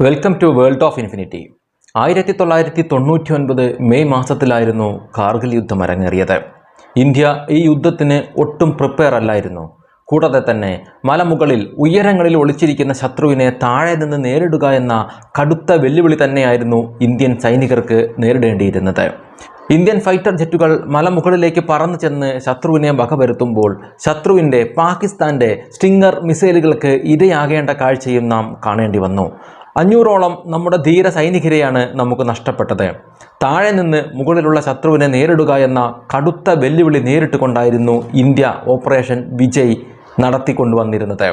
Welcome to world of infinity ആയിരത്തി തൊള്ളായിരത്തി തൊണ്ണൂറ്റി ഒൻപത് മെയ് മാസത്തിലായിരുന്നു കാർഗിൽ യുദ്ധം അരങ്ങേറിയത്. ഇന്ത്യ ഈ യുദ്ധത്തിന് ഒട്ടും പ്രിപ്പയർ അല്ലായിരുന്നു. കൂടാതെ തന്നെ മലമുകളിൽ ഉയരങ്ങളിൽ ഒളിച്ചിരിക്കുന്ന ശത്രുവിനെ താഴെ നിന്ന് നേരിടുക എന്ന കടുത്ത വെല്ലുവിളി തന്നെയായിരുന്നു ഇന്ത്യൻ സൈനികർക്ക് നേരിടേണ്ടിയിരുന്നത്. ഇന്ത്യൻ ഫൈറ്റർ ജെറ്റുകൾ മലമുകളിലേക്ക് പറന്നു ചെന്ന് ശത്രുവിനെ വകവരുത്തുമ്പോൾ ശത്രുവിന്റെ പാകിസ്ഥാന്റെ സ്റ്റിംഗർ മിസൈലുകൾക്ക് ഇരയാകേണ്ട കാഴ്ചയും നാം കാണേണ്ടി വന്നു. അഞ്ഞൂറോളം നമ്മുടെ ധീര സൈനികരെയാണ് നമുക്ക് നഷ്ടപ്പെട്ടത്. താഴെ നിന്ന് മുകളിലുള്ള ശത്രുവിനെ നേരിടുക എന്ന കടുത്ത വെല്ലുവിളി നേരിട്ടുകൊണ്ടായിരുന്നു ഇന്ത്യ ഓപ്പറേഷൻ വിജയ് നടത്തിക്കൊണ്ടുവന്നിരുന്നത്.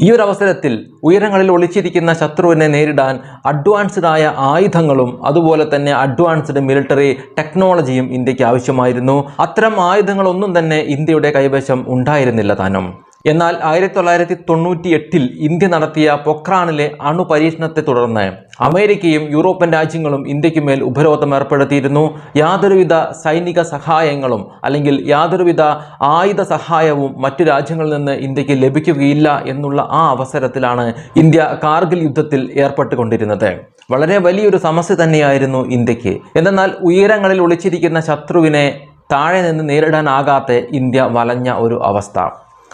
ഈ ഒരു അവസരത്തിൽ ഉയരങ്ങളിൽ ഒളിച്ചിരിക്കുന്ന ശത്രുവിനെ നേരിടാൻ അഡ്വാൻസ്ഡായ ആയ ആയുധങ്ങളും അതുപോലെ തന്നെ അഡ്വാൻസ്ഡ് മിലിറ്ററി ടെക്നോളജിയും ഇന്ത്യയ്ക്ക് ആവശ്യമായിരുന്നു. അത്തരം ആയുധങ്ങളൊന്നും തന്നെ ഇന്ത്യയുടെ കൈവശം ഉണ്ടായിരുന്നില്ല താനും. എന്നാൽ ആയിരത്തി തൊള്ളായിരത്തി തൊണ്ണൂറ്റി എട്ടിൽ ഇന്ത്യ നടത്തിയ പൊക്രാണിലെ അണു പരീക്ഷണത്തെ തുടർന്ന് അമേരിക്കയും യൂറോപ്യൻ രാജ്യങ്ങളും ഇന്ത്യയ്ക്ക് മേൽ ഉപരോധം ഏർപ്പെടുത്തിയിരുന്നു. യാതൊരുവിധ സൈനിക സഹായങ്ങളും അല്ലെങ്കിൽ യാതൊരുവിധ ആയുധ സഹായവും മറ്റു രാജ്യങ്ങളിൽ നിന്ന് ഇന്ത്യയ്ക്ക് ലഭിക്കുകയില്ല എന്നുള്ള ആ അവസരത്തിലാണ് ഇന്ത്യ കാർഗിൽ യുദ്ധത്തിൽ ഏർപ്പെട്ടുകൊണ്ടിരുന്നത്. വളരെ വലിയൊരു സമസ്യ തന്നെയായിരുന്നു ഇന്ത്യയ്ക്ക് എന്നാൽ ഉയരങ്ങളിൽ ഒളിച്ചിരിക്കുന്ന ശത്രുവിനെ താഴെ നിന്ന് നേരിടാനാകാത്ത ഇന്ത്യ വലഞ്ഞ ഒരു അവസ്ഥ.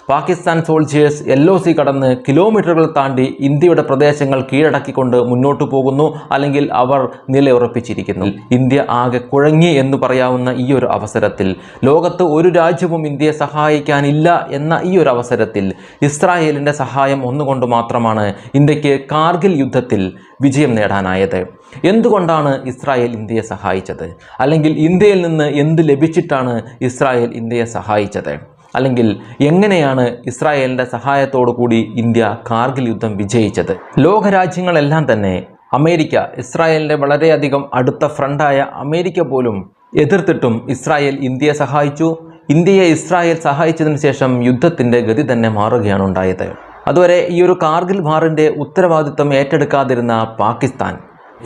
Pakistan soldiers L O C കടന്ന് കിലോമീറ്ററുകൾ താണ്ടി ഇന്ത്യയുടെ പ്രദേശങ്ങൾ കീഴടക്കിക്കൊണ്ട് മുന്നോട്ടു പോകുന്നു അല്ലെങ്കിൽ അവർ നിലയുറപ്പിച്ചിരിക്കുന്നു. ഇന്ത്യ ആകെ കുഴങ്ങി എന്ന് പറയാവുന്ന ഈ ഒരു അവസരത്തിൽ ലോകത്ത് ഒരു രാജ്യവും ഇന്ത്യയെ സഹായിക്കാനില്ല എന്ന ഈ ഒരു അവസരത്തിൽ ഇസ്രായേലിന്റെ സഹായം ഒന്നുകൊണ്ട് മാത്രമാണ് ഇന്ത്യയ്ക്ക് കാർഗിൽ യുദ്ധത്തിൽ വിജയം നേടാനായത്. എന്തുകൊണ്ടാണ് ഇസ്രായേൽ ഇന്ത്യയെ സഹായിച്ചത്? അല്ലെങ്കിൽ ഇന്ത്യയിൽ നിന്ന് എന്ത് ലഭിച്ചിട്ടാണ് ഇസ്രായേൽ ഇന്ത്യയെ സഹായിച്ചത്? അല്ലെങ്കിൽ എങ്ങനെയാണ് ഇസ്രായേലിന്റെ സഹായത്തോടു കൂടി ഇന്ത്യ കാർഗിൽ യുദ്ധം വിജയിച്ചത്? ലോകരാജ്യങ്ങളെല്ലാം തന്നെ അമേരിക്ക ഇസ്രായേലിന്റെ വളരെയധികം അടുത്ത ഫ്രണ്ടായ അമേരിക്ക പോലും എതിർത്തിട്ടും ഇസ്രായേൽ ഇന്ത്യയെ സഹായിച്ചു. ഇന്ത്യയെ ഇസ്രായേൽ സഹായിച്ചതിന് ശേഷം യുദ്ധത്തിന്റെ ഗതി തന്നെ മാറുകയാണ് ഉണ്ടായത്. അതുവരെ ഈ ഒരു കാർഗിൽ വാറിന്റെ ഉത്തരവാദിത്വം ഏറ്റെടുക്കാതിരുന്ന പാകിസ്ഥാൻ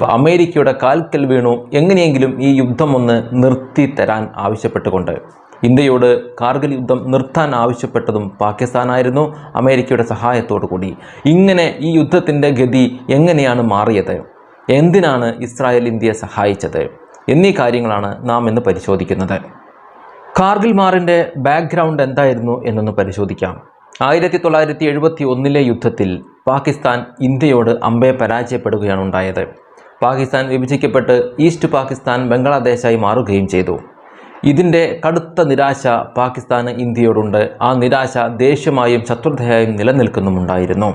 അമേരിക്കയുടെ കാൽക്കൽ വീണു. എങ്ങനെയെങ്കിലും ഈ യുദ്ധം ഒന്ന് നിർത്തി തരാൻ ആവശ്യപ്പെട്ടുകൊണ്ട് ഇന്ത്യയോട് കാർഗിൽ യുദ്ധം നിർത്താൻ ആവശ്യപ്പെട്ടതും പാകിസ്ഥാനായിരുന്നു അമേരിക്കയുടെ സഹായത്തോടു കൂടി ഇങ്ങനെ ഈ യുദ്ധത്തിന്റെ ഗതി എങ്ങനെയാണ് മാറിയത്? എന്തിനാണ് ഇസ്രായേൽ ഇന്ത്യയെ സഹായിച്ചത്? എന്നീ കാര്യങ്ങളാണ് നാം ഇന്ന് പരിശോധിക്കുന്നത്. കാർഗിൽ മാറിന്റെ ബാക്ക്ഗ്രൗണ്ട് എന്തായിരുന്നു എന്നൊന്ന് പരിശോധിക്കാം. ആയിരത്തി തൊള്ളായിരത്തി എഴുപത്തി ഒന്നിലെ യുദ്ധത്തിൽ പാകിസ്ഥാൻ ഇന്ത്യയോട് അമ്പയെ പരാജയപ്പെടുകയാണ് ഉണ്ടായത്. പാകിസ്ഥാൻ വിഭജിക്കപ്പെട്ട് ഈസ്റ്റ് പാകിസ്ഥാൻ ബംഗ്ലാദേശായി മാറുകയും ചെയ്തു. ഇതിന്റെ കടുത്ത നിരാശ പാകിസ്ഥാന് ഇന്ത്യയോടുണ്ട്. ആ നിരാശ ദേഷ്യമായും ശത്രുതയായും നിലനിൽക്കുന്നുമുണ്ടായിരുന്നു.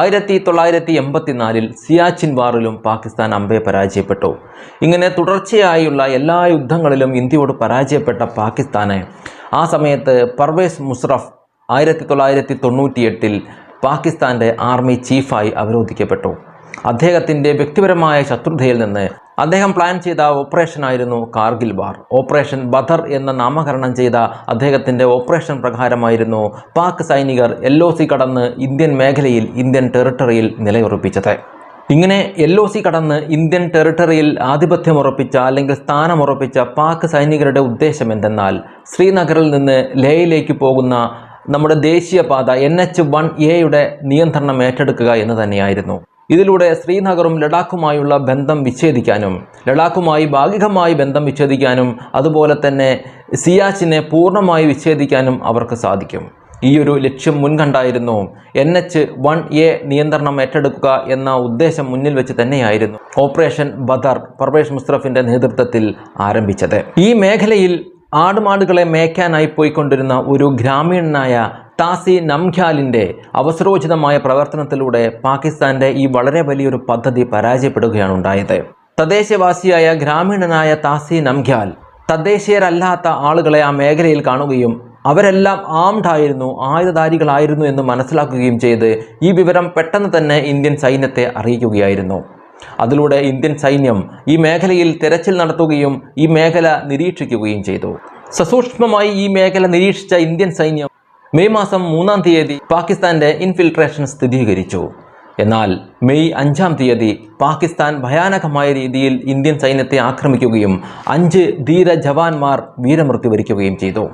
ആയിരത്തി തൊള്ളായിരത്തി എൺപത്തിനാലിൽ സിയാച്ചിൻ വാറിലും പാകിസ്ഥാൻ അമ്പെ പരാജയപ്പെട്ടു. ഇങ്ങനെ തുടർച്ചയായുള്ള എല്ലാ യുദ്ധങ്ങളിലും ഇന്ത്യയോട് പരാജയപ്പെട്ട പാകിസ്ഥാനെ ആ സമയത്ത് പർവേസ് മുസ്റഫ് ആയിരത്തി തൊള്ളായിരത്തി തൊണ്ണൂറ്റിയെട്ടിൽ പാകിസ്ഥാന്റെ ആർമി ചീഫായി അവരോധിക്കപ്പെട്ടു. അദ്ദേഹത്തിന്റെ വ്യക്തിപരമായ ശത്രുതയിൽ നിന്ന് അദ്ദേഹം പ്ലാൻ ചെയ്ത ഓപ്പറേഷനായിരുന്നു കാർഗിൽ ബാർ. ഓപ്പറേഷൻ ബദർ എന്ന നാമകരണം ചെയ്ത അദ്ദേഹത്തിന്റെ ഓപ്പറേഷൻ പ്രകാരമായിരുന്നു പാക് സൈനികർ എൽ കടന്ന് ഇന്ത്യൻ മേഖലയിൽ ഇന്ത്യൻ ടെറിട്ടറിയിൽ നിലയുറപ്പിച്ചത്. ഇങ്ങനെ എൽ ഒ സി കടന്ന് ഇന്ത്യൻ ടെറിട്ടറിയിൽ ആധിപത്യമുറപ്പിച്ച അല്ലെങ്കിൽ സ്ഥാനമുറപ്പിച്ച പാക് സൈനികരുടെ ഉദ്ദേശം എന്തെന്നാൽ ശ്രീനഗറിൽ നിന്ന് ലേയിലേക്ക് പോകുന്ന നമ്മുടെ ദേശീയപാത എൻ എച്ച് വൺ എയുടെ നിയന്ത്രണം ഏറ്റെടുക്കുക എന്ന് തന്നെയായിരുന്നു. ഇതിലൂടെ ശ്രീനഗറും ലഡാക്കുമായുള്ള ബന്ധം വിച്ഛേദിക്കാനും ലഡാക്കുമായി ഭാഗികമായി ബന്ധം വിച്ഛേദിക്കാനും അതുപോലെ തന്നെ സിയാച്ചിനെ പൂർണമായി വിച്ഛേദിക്കാനും അവർക്ക് സാധിക്കും. ഈ ഒരു ലക്ഷ്യം മുൻകണ്ടായിരുന്നു. എൻ എച്ച് വൺ എ നിയന്ത്രണം ഏറ്റെടുക്കുക എന്ന ഉദ്ദേശം മുന്നിൽ വെച്ച് തന്നെയായിരുന്നു ഓപ്പറേഷൻ ബദർ പർവേഷ് മുസ്റഫിന്റെ നേതൃത്വത്തിൽ ആരംഭിച്ചത്. ഈ മേഖലയിൽ ആടുമാടുകളെ മേയ്ക്കാനായി പോയിക്കൊണ്ടിരുന്ന ഒരു ഗ്രാമീണനായ ടാസി നംഖ്യാലിന്റെ അവസരോചിതമായ പ്രവർത്തനത്തിലൂടെ പാകിസ്ഥാന്റെ ഈ വളരെ വലിയൊരു പദ്ധതി പരാജയപ്പെടുകയാണ് ഉണ്ടായത് തദ്ദേശവാസിയായ ഗ്രാമീണനായ താസി നംഖ്യാൽ തദ്ദേശീയരല്ലാത്ത ആളുകളെ ആ മേഖലയിൽ കാണുകയും അവരെല്ലാം ആംഡ് ആയിരുന്നു ആയുധധാരികളായിരുന്നു എന്ന് മനസ്സിലാക്കുകയും ചെയ്ത് ഈ വിവരം പെട്ടെന്ന് തന്നെ ഇന്ത്യൻ സൈന്യത്തെ അറിയിക്കുകയായിരുന്നു. അതിലൂടെ ഇന്ത്യൻ സൈന്യം ഈ മേഖലയിൽ തെരച്ചിൽ നടത്തുകയും ഈ മേഖല നിരീക്ഷിക്കുകയും ചെയ്തു. സസൂക്ഷ്മമായി ഈ മേഖല നിരീക്ഷിച്ച ഇന്ത്യൻ സൈന്യം മെയ് മാസം മൂന്നാം തീയതി പാകിസ്ഥാന്റെ ഇൻഫിൽട്രേഷൻ സ്ഥിരീകരിച്ചു. എന്നാൽ മെയ് അഞ്ചാം തീയതി പാകിസ്ഥാൻ ഭയാനകമായ രീതിയിൽ ഇന്ത്യൻ സൈന്യത്തെ ആക്രമിക്കുകയും അഞ്ച് ധീര ജവാന്മാർ വീരമൃത്യു വരിക്കുകയും ചെയ്തു.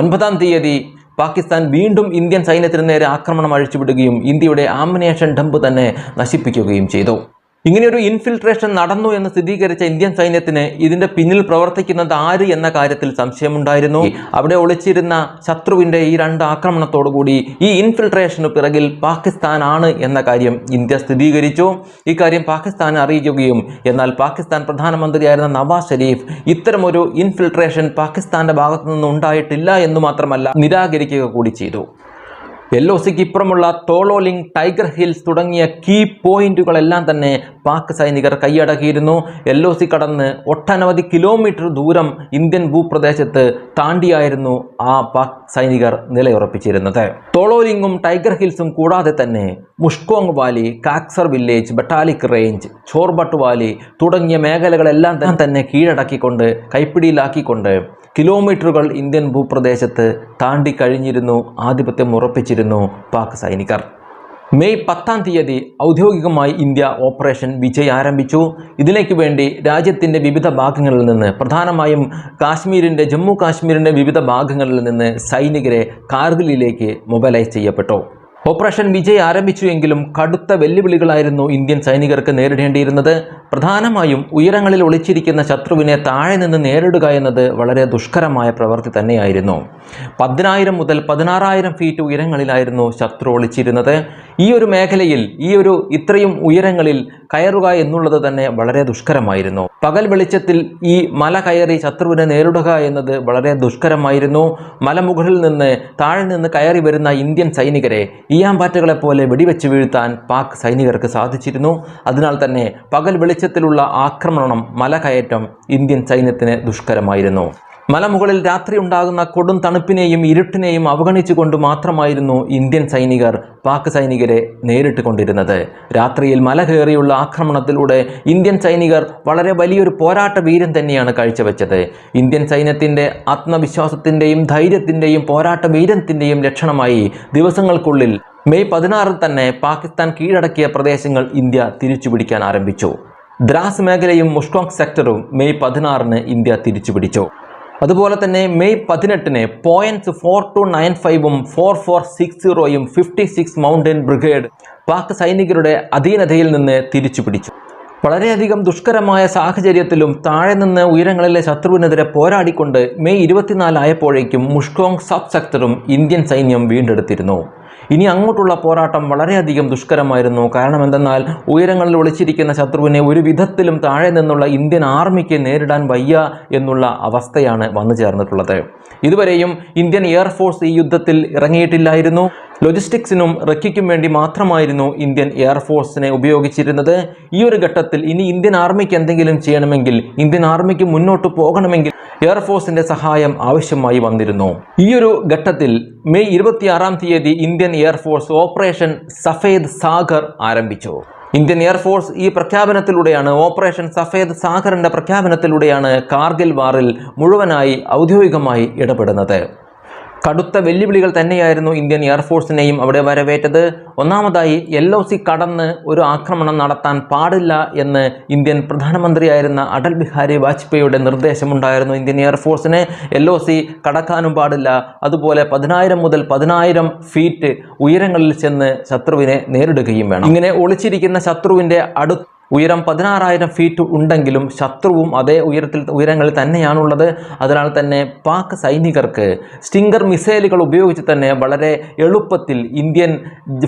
ഒൻപതാം തീയതി പാകിസ്ഥാൻ വീണ്ടും ഇന്ത്യൻ സൈന്യത്തിന് നേരെ ആക്രമണം അഴിച്ചുവിടുകയും ഇന്ത്യയുടെ ആമിനേഷൻ ഡംപ് തന്നെ നശിപ്പിക്കുകയും ചെയ്തു. ഇങ്ങനെ ഒരു ഇൻഫിൽട്രേഷൻ നടന്നു എന്ന് സ്ഥിരീകരിച്ച ഇന്ത്യൻ സൈന്യത്തിന് ഇതിന്റെ പിന്നിൽ പ്രവർത്തിക്കുന്നത് ആര് എന്ന കാര്യത്തിൽ സംശയമുണ്ടായിരുന്നു. അവിടെ ഒളിച്ചിരുന്ന ശത്രുവിന്റെ ഈ രണ്ട് ആക്രമണത്തോടുകൂടി ഈ ഇൻഫിൽട്രേഷന് പിറകിൽ പാകിസ്ഥാനാണ് എന്ന കാര്യം ഇന്ത്യ സ്ഥിരീകരിച്ചു. ഇക്കാര്യം പാകിസ്ഥാൻ അറിയിക്കുകയും എന്നാൽ പാകിസ്ഥാൻ പ്രധാനമന്ത്രിയായിരുന്ന നവാസ് ഷെരീഫ് ഇത്തരമൊരു ഇൻഫിൽട്രേഷൻ പാകിസ്ഥാന്റെ ഭാഗത്തു നിന്ന് ഉണ്ടായിട്ടില്ല എന്ന് മാത്രമല്ല നിരാകരിക്കുക കൂടി ചെയ്തു. എൽ സിക്ക് ഇപ്പുറമുള്ള തോളോലിംഗ് ടൈഗർ ഹിൽസ് തുടങ്ങിയ കീ പോയിന്റുകളെല്ലാം തന്നെ പാക് സൈനികർ കൈയടക്കിയിരുന്നു. എൽ സി കടന്ന് ഒട്ടനവധി കിലോമീറ്റർ ദൂരം ഇന്ത്യൻ ഭൂപ്രദേശത്ത് താണ്ടിയായിരുന്നു ആ പാക് സൈനികർ നിലയുറപ്പിച്ചിരുന്നത്. തോളോലിംഗും ടൈഗർ ഹിൽസും കൂടാതെ തന്നെ Mushkoh valley Kaksar village Batalik range Chorbat valley തുടങ്ങിയ മേഖലകളെല്ലാം തന്നെ കീഴടക്കിക്കൊണ്ട് കൈപ്പിടിയിലാക്കിക്കൊണ്ട് കിലോമീറ്ററുകൾ ഇന്ത്യൻ ഭൂപ്രദേശത്ത് താണ്ടിക്കഴിഞ്ഞിരുന്നു ആധിപത്യം ഉറപ്പിച്ചിരുന്നു പാക് സൈനികർ. മെയ് പത്താം തീയതി ഔദ്യോഗികമായി ഇന്ത്യ ഓപ്പറേഷൻ വിജയ് ആരംഭിച്ചു. ഇതിലേക്ക് വേണ്ടി രാജ്യത്തിന്റെ വിവിധ ഭാഗങ്ങളിൽ നിന്ന് പ്രധാനമായും കാശ്മീരിന്റെ ജമ്മു കാശ്മീരിന്റെ വിവിധ ഭാഗങ്ങളിൽ നിന്ന് സൈനികരെ കാർഗിലിലേക്ക് മൊബൈലൈസ് ചെയ്യപ്പെട്ടു. ഓപ്പറേഷൻ വിജയ് ആരംഭിച്ചു എങ്കിലും കടുത്ത വെല്ലുവിളികളായിരുന്നു ഇന്ത്യൻ സൈനികർക്ക് നേരിടേണ്ടിയിരുന്നത്. പ്രധാനമായും ഉയരങ്ങളിൽ ഒളിച്ചിരിക്കുന്ന ശത്രുവിനെ താഴെ നിന്ന് നേരിടുക എന്നത് വളരെ ദുഷ്കരമായ പ്രവൃത്തി തന്നെയായിരുന്നു. പതിനായിരം മുതൽ പതിനാറായിരം ഫീറ്റ് ഉയരങ്ങളിലായിരുന്നു ശത്രു ഒളിച്ചിരുന്നത്. ഈ ഒരു മേഖലയിൽ ഈ ഒരു ഇത്രയും ഉയരങ്ങളിൽ കയറുക എന്നുള്ളത് തന്നെ വളരെ ദുഷ്കരമായിരുന്നു. പകൽ വെളിച്ചത്തിൽ ഈ മല കയറി ശത്രുവിനെ നേരിടുക എന്നത് വളരെ ദുഷ്കരമായിരുന്നു. മലമുകളിൽ നിന്ന് താഴെ നിന്ന് കയറി വരുന്ന ഇന്ത്യൻ സൈനികരെ ഈയാമ്പാറ്റകളെ പോലെ വെടിവെച്ച് വീഴ്ത്താൻ പാക് സൈനികർക്ക് സാധിച്ചിരുന്നു. അതിനാൽ തന്നെ പകൽ വെളിച്ചത്തിലുള്ള ആക്രമണം മലകയറ്റം ഇന്ത്യൻ സൈന്യത്തിന് ദുഷ്കരമായിരുന്നു. മലമുകളിൽ രാത്രി ഉണ്ടാകുന്ന കൊടും തണുപ്പിനെയും ഇരുട്ടിനെയും അവഗണിച്ചുകൊണ്ട് മാത്രമായിരുന്നു ഇന്ത്യൻ സൈനികർ പാക് സൈനികരെ നേരിട്ട് കൊണ്ടിരുന്നത് രാത്രിയിൽ മല കയറിയുള്ള ആക്രമണത്തിലൂടെ ഇന്ത്യൻ സൈനികർ വളരെ വലിയൊരു പോരാട്ട വീരം തന്നെയാണ് കാഴ്ചവെച്ചത്. ഇന്ത്യൻ സൈന്യത്തിന്റെ ആത്മവിശ്വാസത്തിന്റെയും ധൈര്യത്തിന്റെയും പോരാട്ട വീരത്തിന്റെയും ലക്ഷണമായി ദിവസങ്ങൾക്കുള്ളിൽ മെയ് പതിനാറിൽ തന്നെ പാകിസ്ഥാൻ കീഴടക്കിയ പ്രദേശങ്ങൾ ഇന്ത്യ തിരിച്ചുപിടിക്കാൻ ആരംഭിച്ചു. ദ്രാസ് മേഖലയും മുഷ്കോങ് സെക്ടറും മെയ് പതിനാറിന് ഇന്ത്യ തിരിച്ചുപിടിച്ചു. അതുപോലെ തന്നെ മെയ് പതിനെട്ടിന് പോയിന്റ്സ് ഫോർ ടു നയൻ ഫൈവും four four six സീറോയും fifty six mountain brigade Pak സൈനികരുടെ അധീനതയിൽ നിന്ന് തിരിച്ചു പിടിച്ചു വളരെയധികം ദുഷ്കരമായ സാഹചര്യത്തിലും താഴെ നിന്ന് ഉയരങ്ങളിലെ ശത്രുവിനെതിരെ പോരാടിക്കൊണ്ട് മെയ് ഇരുപത്തിനാലായപ്പോഴേക്കും മുഷ്കോങ് സബ് സെക്ടറും ഇന്ത്യൻ സൈന്യം വീണ്ടെടുത്തിരുന്നു. ഇനി അങ്ങോട്ടുള്ള പോരാട്ടം വളരെയധികം ദുഷ്കരമായിരുന്നു. കാരണം എന്തെന്നാൽ ഉയരങ്ങളിൽ ഒളിച്ചിരിക്കുന്ന ശത്രുവിനെ ഒരു വിധത്തിലും താഴെ നിന്നുള്ള ഇന്ത്യൻ ആർമിക്ക് നേരിടാൻ വയ്യ എന്നുള്ള അവസ്ഥയാണ് വന്നു ചേർന്നിട്ടുള്ളത്. ഇതുവരെയും ഇന്ത്യൻ എയർഫോഴ്സ് ഈ യുദ്ധത്തിൽ ഇറങ്ങിയിട്ടില്ലായിരുന്നു. ലോജിസ്റ്റിക്സിനും റെക്കിക്കും വേണ്ടി മാത്രമായിരുന്നു ഇന്ത്യൻ എയർഫോഴ്സിനെ ഉപയോഗിച്ചിരുന്നത്. ഈ ഒരു ഘട്ടത്തിൽ ഇനി ഇന്ത്യൻ ആർമിക്ക് എന്തെങ്കിലും ചെയ്യണമെങ്കിൽ ഇന്ത്യൻ ആർമിക്ക് മുന്നോട്ട് പോകണമെങ്കിൽ എയർഫോഴ്സിന്റെ സഹായം ആവശ്യമായി വന്നിരുന്നു. ഈ ഒരു ഘട്ടത്തിൽ മെയ് ഇരുപത്തിയാറാം തീയതി Indian air force operation Safed Sagar ആരംഭിച്ചു. ഇന്ത്യൻ എയർഫോഴ്സ് ഈ പ്രഖ്യാപനത്തിലൂടെയാണ് ഓപ്പറേഷൻ സഫേദ് സാഗറിന്റെ പ്രഖ്യാപനത്തിലൂടെയാണ് കാർഗിൽ വാറിൽ മുഴുവനായി ഔദ്യോഗികമായി ഇടപെടുന്നത്. കടുത്ത വെല്ലുവിളികൾ തന്നെയായിരുന്നു ഇന്ത്യൻ എയർഫോഴ്സിനെയും അവിടെ വരവേറ്റത്. ഒന്നാമതായി എൽ ഒ സി കടന്ന് ഒരു ആക്രമണം നടത്താൻ പാടില്ല എന്ന് ഇന്ത്യൻ പ്രധാനമന്ത്രിയായിരുന്ന അടൽ ബിഹാരി വാജ്പേയിയുടെ നിർദ്ദേശമുണ്ടായിരുന്നു ഇന്ത്യൻ എയർഫോഴ്സിന് എൽ ഒ സി കടക്കാനും പാടില്ല. അതുപോലെ പതിനായിരം മുതൽ പതിനായിരം ഫീറ്റ് ഉയരങ്ങളിൽ ചെന്ന് ശത്രുവിനെ നേരിടുകയും വേണം. ഇങ്ങനെ ഒളിച്ചിരിക്കുന്ന ശത്രുവിന്റെ അടു ഉയരം പതിനാറായിരം ഫീറ്റ് ഉണ്ടെങ്കിലും ശത്രുവും അതേ ഉയരത്തിൽ ഉയരങ്ങളിൽ തന്നെയാണുള്ളത്. അതിനാൽ തന്നെ പാക് സൈനികർക്ക് സ്റ്റിംഗർ മിസൈലുകൾ ഉപയോഗിച്ച് തന്നെ വളരെ എളുപ്പത്തിൽ ഇന്ത്യൻ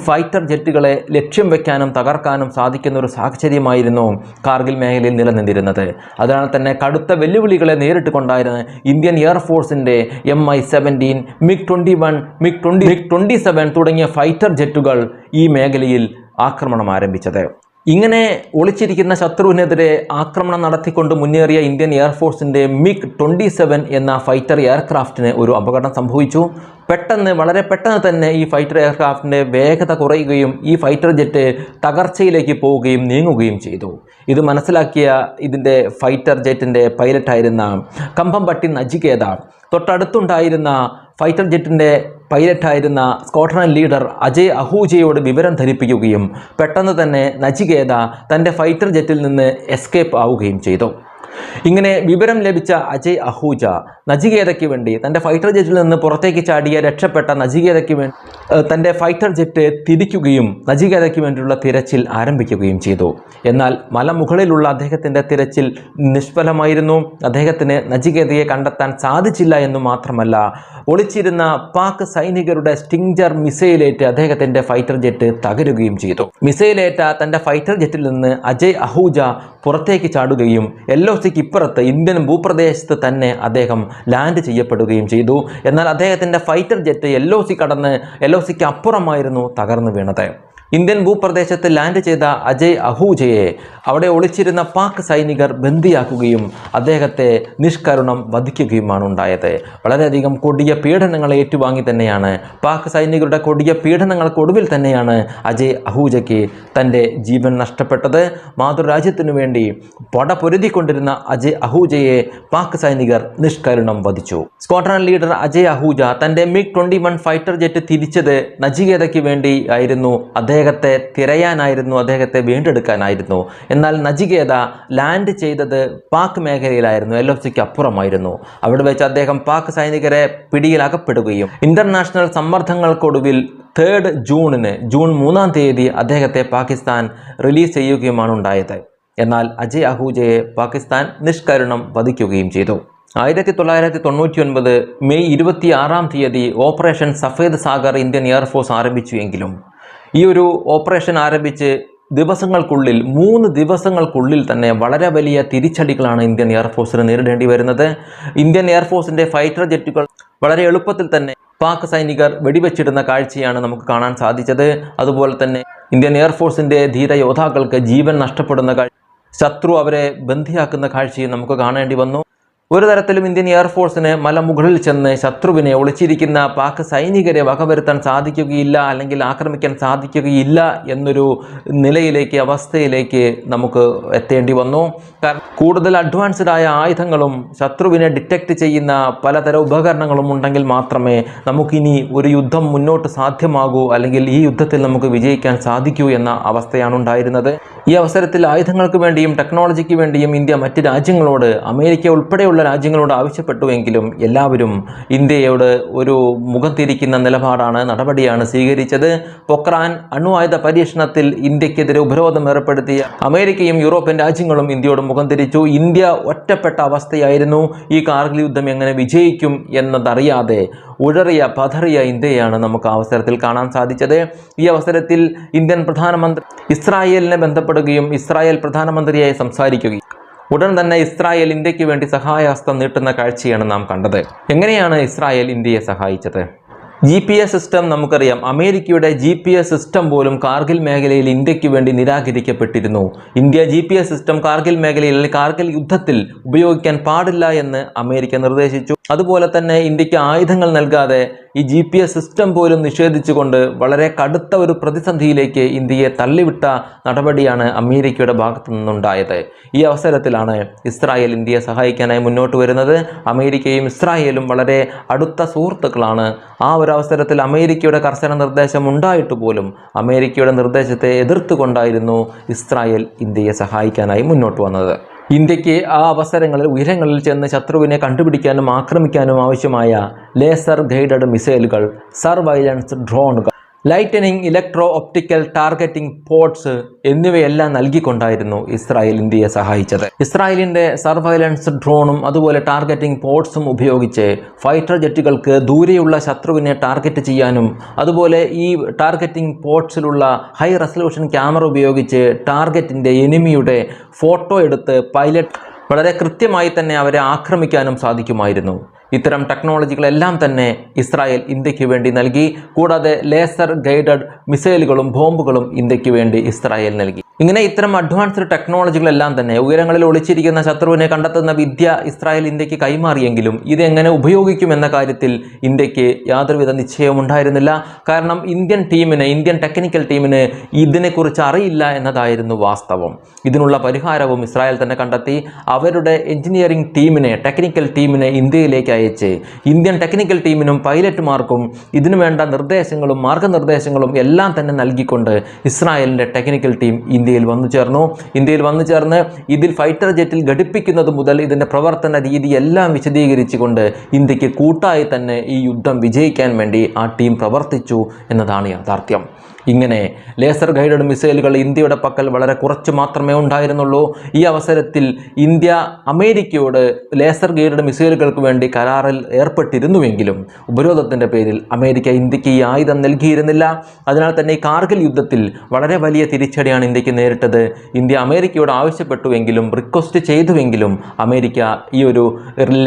ഫൈറ്റർ ജെറ്റുകളെ ലക്ഷ്യം വയ്ക്കാനും തകർക്കാനും സാധിക്കുന്ന ഒരു സാഹചര്യമായിരുന്നു കാർഗിൽ മേഖലയിൽ നിലനിന്നിരുന്നത്. അതിനാൽ തന്നെ കടുത്ത വെല്ലുവിളികളെ നേരിട്ട് കൊണ്ടായിരുന്നു Indian എയർഫോഴ്സിന്റെ M I seventeen MiG twenty one MiG twenty MiG twenty seven തുടങ്ങിയ ഫൈറ്റർ ജെറ്റുകൾ ഈ മേഖലയിൽ ആക്രമണം ആരംഭിച്ചത്. ഇങ്ങനെ ഒളിച്ചിരിക്കുന്ന ശത്രുവിനെതിരെ ആക്രമണം നടത്തിക്കൊണ്ട് മുന്നേറിയ ഇന്ത്യൻ എയർഫോഴ്സിന്റെ മിഗ് ട്വന്റി സെവൻ എന്ന ഫൈറ്റർ എയർക്രാഫ്റ്റിന് ഒരു അപകടം സംഭവിച്ചു. പെട്ടെന്ന് വളരെ പെട്ടെന്ന് തന്നെ ഈ ഫൈറ്റർ എയർക്രാഫ്റ്റിന്റെ വേഗത കുറയുകയും ഈ ഫൈറ്റർ ജെറ്റ് തകർച്ചയിലേക്ക് പോവുകയും നീങ്ങുകയും ചെയ്തു. ഇത് മനസ്സിലാക്കിയ ഇതിന്റെ ഫൈറ്റർ ജെറ്റിന്റെ പൈലറ്റായിരുന്ന കമ്പംപട്ടി നജികേത. തൊട്ടടുത്തുണ്ടായിരുന്ന ഫൈറ്റർ ജെറ്റിന്റെ പൈലറ്റായിരുന്ന സ്കോട്ട്ലൻഡ് ലീഡർ അജയ് അഹൂജയോട് വിവരം ധരിപ്പിക്കുകയും പെട്ടെന്ന് തന്നെ നചികേത തന്റെ ഫൈറ്റർ ജെറ്റിൽ നിന്ന് എസ്കേപ്പ് ആവുകയും ചെയ്തു. ഇങ്ങനെ വിവരം ലഭിച്ച അജയ് അഹൂജ നജികേതയ്ക്ക് വേണ്ടി തന്റെ ഫൈറ്റർ ജെറ്റിൽ നിന്ന് പുറത്തേക്ക് ചാടിയ രക്ഷപ്പെട്ട നജികേതയ്ക്ക് വേണ്ടി തന്റെ ഫൈറ്റർ ജെറ്റ് തിരിക്കുകയും നജികേതയ്ക്ക് വേണ്ടിയുള്ള തിരച്ചിൽ ആരംഭിക്കുകയും ചെയ്തു. എന്നാൽ മലമുകളിലുള്ള അദ്ദേഹത്തിന്റെ തിരച്ചിൽ നിഷ്ഫലമായിരുന്നു. അദ്ദേഹത്തിന് നജികേതയെ കണ്ടെത്താൻ സാധിച്ചില്ല എന്ന് മാത്രമല്ല ഒളിച്ചിരുന്ന പാക് സൈനികരുടെ സ്റ്റിങ്ജർ മിസൈലേറ്റ് അദ്ദേഹത്തിന്റെ ഫൈറ്റർ ജെറ്റ് തകരുകയും ചെയ്തു. മിസൈലേറ്റ തന്റെ ഫൈറ്റർ ജെറ്റിൽ നിന്ന് അജയ് അഹൂജ പുറത്തേക്ക് ചാടുകയും ഒ സിക്ക് ഇപ്പുറത്ത് ഇന്ത്യൻ ഭൂപ്രദേശത്ത് തന്നെ അദ്ദേഹം ലാൻഡ് ചെയ്യപ്പെടുകയും ചെയ്തു. എന്നാൽ അദ്ദേഹത്തിന്റെ fighter jet L O C കടന്ന് എൽ ഒ സിക്ക് അപ്പുറമായിരുന്നു തകർന്നു വീണത്. ഇന്ത്യൻ ഭൂപ്രദേശത്ത് ലാൻഡ് ചെയ്ത അജയ് അഹൂജയെ അവിടെ ഒളിച്ചിരുന്ന പാക് സൈനികർ ബന്ദിയാക്കുകയും അദ്ദേഹത്തെ നിഷ്കരുണം വധിക്കുകയുമാണ് ഉണ്ടായത്. വളരെയധികം കൊടിയ പീഡനങ്ങൾ ഏറ്റുവാങ്ങി തന്നെയാണ് പാക് സൈനികരുടെ കൊടിയ പീഡനങ്ങൾക്കൊടുവിൽ തന്നെയാണ് അജയ് അഹൂജയ്ക്ക് തന്റെ ജീവൻ നഷ്ടപ്പെട്ടത്. മാതൃരാജ്യത്തിനു വേണ്ടി പട പൊരുതിക്കൊണ്ടിരുന്ന അജയ് അഹൂജയെ പാക് സൈനികർ നിഷ്കരുണം വധിച്ചു. സ്ക്വാഡ്രൺ ലീഡർ അജയ് അഹൂജ തന്റെ മിഗ് ട്വന്റി ഫൈറ്റർ ജെറ്റ് തിരിച്ചത് നജികേതയ്ക്ക് വേണ്ടി ആയിരുന്നു. അദ്ദേഹത്തെ തിരയാനായിരുന്നു അദ്ദേഹത്തെ വീണ്ടെടുക്കാനായിരുന്നു. എന്നാൽ നജികേത ലാൻഡ് ചെയ്തത് പാക് മേഖലയിലായിരുന്നു എൽ എഫ് സിക്ക് അപ്പുറമായിരുന്നു. അവിടെ വെച്ച് അദ്ദേഹം പാക് സൈനികരെ പിടിയിലകപ്പെടുകയും ഇന്റർനാഷണൽ സമ്മർദ്ദങ്ങൾക്കൊടുവിൽ തേർഡ് ജൂണിന് ജൂൺ മൂന്നാം തീയതി അദ്ദേഹത്തെ പാകിസ്ഥാൻ റിലീസ് ചെയ്യുകയുമാണ് ഉണ്ടായത്. എന്നാൽ അജയ് അഹൂജയെ പാകിസ്ഥാൻ നിഷ്കരുണം വധിക്കുകയും ചെയ്തു. ആയിരത്തി തൊള്ളായിരത്തി തൊണ്ണൂറ്റി ഒൻപത് മെയ് ഇരുപത്തി ആറാം തീയതി operation Safed Sagar Indian air force ആരംഭിച്ചു എങ്കിലും ഈ ഒരു ഓപ്പറേഷൻ ആരംഭിച്ച് ദിവസങ്ങൾക്കുള്ളിൽ മൂന്ന് ദിവസങ്ങൾക്കുള്ളിൽ തന്നെ വളരെ വലിയ തിരിച്ചടികളാണ് ഇന്ത്യൻ എയർഫോഴ്സിന് നേരിടേണ്ടി വരുന്നത്. ഇന്ത്യൻ എയർഫോഴ്സിന്റെ ഫൈറ്റർ ജെറ്റുകൾ വളരെ എളുപ്പത്തിൽ തന്നെ പാക് സൈനികർ വെടിവെച്ചിടുന്ന കാഴ്ചയാണ് നമുക്ക് കാണാൻ സാധിച്ചത്. അതുപോലെ തന്നെ ഇന്ത്യൻ എയർഫോഴ്സിന്റെ ധീര യോദ്ധാക്കൾക്ക് ജീവൻ നഷ്ടപ്പെടുന്ന കാഴ്ച ശത്രു അവരെ ബന്ധിയാക്കുന്ന കാഴ്ചയും നമുക്ക് കാണേണ്ടി വന്നു. ഒരു തരത്തിലും ഇന്ത്യൻ എയർഫോഴ്സിന് മലമുകളിൽ ചെന്ന് ശത്രുവിനെ ഒളിച്ചിരിക്കുന്ന പാക് സൈനികരെ വകവരുത്താൻ സാധിക്കുകയില്ല അല്ലെങ്കിൽ ആക്രമിക്കാൻ സാധിക്കുകയില്ല എന്നൊരു നിലയിലേക്ക് അവസ്ഥയിലേക്ക് നമുക്ക് എത്തേണ്ടി വന്നു. കൂടുതൽ അഡ്വാൻസ്ഡ് ആയ ആയുധങ്ങളും ശത്രുവിനെ ഡിറ്റക്റ്റ് ചെയ്യുന്ന പലതരം ഉപകരണങ്ങളും ഉണ്ടെങ്കിൽ മാത്രമേ നമുക്കിനി ഒരു യുദ്ധം മുന്നോട്ട് സാധ്യമാകൂ അല്ലെങ്കിൽ ഈ യുദ്ധത്തിൽ നമുക്ക് വിജയിക്കാൻ സാധിക്കൂ എന്ന അവസ്ഥയാണ് ഉണ്ടായിരുന്നത്. ഈ അവസരത്തിൽ ആയുധങ്ങൾക്ക് വേണ്ടിയും ടെക്നോളജിക്ക് വേണ്ടിയും ഇന്ത്യ മറ്റ് രാജ്യങ്ങളോട് അമേരിക്ക ഉൾപ്പെടെയുള്ള രാജ്യങ്ങളോട് ആവശ്യപ്പെട്ടുവെങ്കിലും എല്ലാവരും ഇന്ത്യയോട് ഒരു മുഖം തിരിക്കുന്ന നിലപാടാണ് നടപടിയാണ് സ്വീകരിച്ചത്. പൊക്രാൻ അണ്വായുധ പരീക്ഷണത്തിൽ ഇന്ത്യക്കെതിരെ ഉപരോധം ഏർപ്പെടുത്തിയ അമേരിക്കയും യൂറോപ്യൻ രാജ്യങ്ങളും ഇന്ത്യയോട് മുഖം തിരിച്ചു. ഇന്ത്യ ഒറ്റപ്പെട്ട അവസ്ഥയായിരുന്നു. ഈ കാർഗിൽ യുദ്ധം എങ്ങനെ വിജയിക്കും എന്നതറിയാതെ ഉഴറിയ പതറിയ ഇന്ത്യയാണ് നമുക്ക് അവസരത്തിൽ കാണാൻ സാധിച്ചത്. ഈ അവസരത്തിൽ ഇന്ത്യൻ പ്രധാനമന്ത്രി ഇസ്രായേലിനെ ബന്ധപ്പെടുകയും ഇസ്രായേൽ പ്രധാനമന്ത്രിയായി സംസാരിക്കുകയും ഉടൻ തന്നെ ഇസ്രായേൽ ഇന്ത്യയ്ക്ക് വേണ്ടി സഹായഹസ്തം നീട്ടുന്ന കാഴ്ചയാണ് നാം കണ്ടത്. എങ്ങനെയാണ് ഇസ്രായേൽ ഇന്ത്യയെ സഹായിച്ചത്? ജി പി എസ് സിസ്റ്റം നമുക്കറിയാം. അമേരിക്കയുടെ ജി പി എസ് സിസ്റ്റം പോലും കാർഗിൽ മേഖലയിൽ ഇന്ത്യയ്ക്ക് വേണ്ടി നിരാകരിക്കപ്പെട്ടിരുന്നു. India G P S system Kargil മേഖലയിൽ അല്ലെങ്കിൽ കാർഗിൽ യുദ്ധത്തിൽ ഉപയോഗിക്കാൻ പാടില്ല എന്ന് അമേരിക്ക നിർദ്ദേശിച്ചു. അതുപോലെ തന്നെ ഇന്ത്യയ്ക്ക് ആയുധങ്ങൾ നൽകാതെ ഈ ജി പി എസ് സിസ്റ്റം പോലും നിഷേധിച്ചുകൊണ്ട് വളരെ കടുത്ത ഒരു പ്രതിസന്ധിയിലേക്ക് ഇന്ത്യയെ തള്ളിവിട്ട നടപടിയാണ് അമേരിക്കയുടെ ഭാഗത്തു നിന്നുണ്ടായത്. ഈ അവസരത്തിലാണ് ഇസ്രായേൽ ഇന്ത്യയെ സഹായിക്കാനായി മുന്നോട്ട് വരുന്നത്. അമേരിക്കയും ഇസ്രായേലും വളരെ അടുത്ത സുഹൃത്തുക്കളാണ്. ആ അവസരത്തിൽ അമേരിക്കയുടെ കർശന നിർദ്ദേശം ഉണ്ടായിട്ട് പോലും അമേരിക്കയുടെ നിർദ്ദേശത്തെ എതിർത്തുകൊണ്ടായിരുന്നു ഇസ്രായേൽ ഇന്ത്യയെ സഹായിക്കാനായി മുന്നോട്ട് വന്നത്. ഇന്ത്യയ്ക്ക് ആ അവസരങ്ങളിൽ ഉയരങ്ങളിൽ ചെന്ന് ശത്രുവിനെ കണ്ടുപിടിക്കാനും ആക്രമിക്കാനും ആവശ്യമായ ലേസർ ഗൈഡഡ് മിസൈലുകൾ സർവൈലൻസ് ഡ്രോണുകൾ lightning electro optical targeting pods എന്നിവയെല്ലാം നൽകിക്കൊണ്ടായിരുന്നു ഇസ്രായേൽ ഇന്ത്യയെ സഹായിച്ചത്. ഇസ്രായേലിന്റെ സർവൈലൻസ് ഡ്രോണും അതുപോലെ ടാർഗറ്റിംഗ് പോർട്സും ഉപയോഗിച്ച് ഫൈറ്റർ ജെറ്റുകൾക്ക് ദൂരെയുള്ള ശത്രുവിനെ ടാർഗറ്റ് ചെയ്യാനും അതുപോലെ ഈ ടാർഗറ്റിംഗ് പോർട്സിലുള്ള ഹൈ റെസൊല്യൂഷൻ ക്യാമറ ഉപയോഗിച്ച് ടാർഗറ്റിന്റെ എനിമിയുടെ ഫോട്ടോ എടുത്ത് പൈലറ്റ് വളരെ കൃത്യമായി തന്നെ അവരെ ആക്രമിക്കാനും സാധിക്കുമായിരുന്നു. ഇത്തരം ടെക്നോളജികളെല്ലാം തന്നെ ഇസ്രായേൽ ഇന്ത്യയ്ക്ക് വേണ്ടി നൽകി. കൂടാതെ ലേസർ ഗൈഡഡ് മിസൈലുകളും ബോംബുകളും ഇന്ത്യയ്ക്ക് വേണ്ടി ഇസ്രായേൽ നൽകി. ഇങ്ങനെ ഇത്തരം അഡ്വാൻസ്ഡ് ടെക്നോളജികളെല്ലാം തന്നെ ഉയരങ്ങളിൽ ഒളിച്ചിരിക്കുന്ന ശത്രുവിനെ കണ്ടെത്തുന്ന വിദ്യ ഇസ്രായേൽ ഇന്ത്യയ്ക്ക് കൈമാറിയെങ്കിലും ഇതെങ്ങനെ ഉപയോഗിക്കും എന്ന കാര്യത്തിൽ ഇന്ത്യയ്ക്ക് യാതൊരുവിധ നിശ്ചയവും ഉണ്ടായിരുന്നില്ല. കാരണം ഇന്ത്യൻ ടീമിന് ഇന്ത്യൻ ടെക്നിക്കൽ ടീമിന് ഇതിനെക്കുറിച്ച് അറിയില്ല എന്നതായിരുന്നു വാസ്തവം. ഇതിനുള്ള പരിഹാരവും ഇസ്രായേൽ തന്നെ കണ്ടെത്തി. അവരുടെ എഞ്ചിനീയറിംഗ് ടീമിനെ ടെക്നിക്കൽ ടീമിനെ ഇന്ത്യയിലേക്ക് അയച്ച് ഇന്ത്യൻ ടെക്നിക്കൽ ടീമിനും പൈലറ്റുമാർക്കും ഇതിനു വേണ്ട നിർദ്ദേശങ്ങളും മാർഗനിർദ്ദേശങ്ങളും എല്ലാം തന്നെ നൽകിക്കൊണ്ട് ഇസ്രായേലിന്റെ ടെക്നിക്കൽ ടീം ഇന്ത്യ ഇന്ത്യയിൽ വന്നു ചേർന്നു. ഇന്ത്യയിൽ വന്നു ചേർന്ന് ഇതിൽ ഫൈറ്റർ ജെറ്റിൽ ഘടിപ്പിക്കുന്നത് മുതൽ ഇതിന്റെ പ്രവർത്തന രീതി എല്ലാം വിശദീകരിച്ചുകൊണ്ട് ഇന്ത്യയ്ക്ക് കൂട്ടായി തന്നെ ഈ യുദ്ധം വിജയിക്കാൻ വേണ്ടി ആ ടീം പ്രവർത്തിച്ചു എന്നതാണ് യാഥാർത്ഥ്യം. ഇങ്ങനെ ലേസർ ഗൈഡഡ് മിസൈലുകൾ ഇന്ത്യയുടെ പക്കൽ വളരെ കുറച്ച് മാത്രമേ ഉണ്ടായിരുന്നുള്ളൂ. ഈ അവസരത്തിൽ ഇന്ത്യ അമേരിക്കയോട് ലേസർ ഗൈഡഡ് മിസൈലുകൾക്ക് വേണ്ടി കരാറിൽ ഏർപ്പെട്ടിരുന്നുവെങ്കിലും ഉപരോധത്തിന്റെ പേരിൽ അമേരിക്ക ഇന്ത്യയ്ക്ക് ഈ ആയുധം നൽകിയിരുന്നില്ല. അതിനാൽ തന്നെ ഈ കാർഗിൽ യുദ്ധത്തിൽ വളരെ വലിയ തിരിച്ചടിയാണ് ഇന്ത്യയ്ക്ക് നേരിട്ടത്. ഇന്ത്യ അമേരിക്കയോട് ആവശ്യപ്പെട്ടുവെങ്കിലും റിക്വസ്റ്റ് ചെയ്തുവെങ്കിലും അമേരിക്ക ഈ ഒരു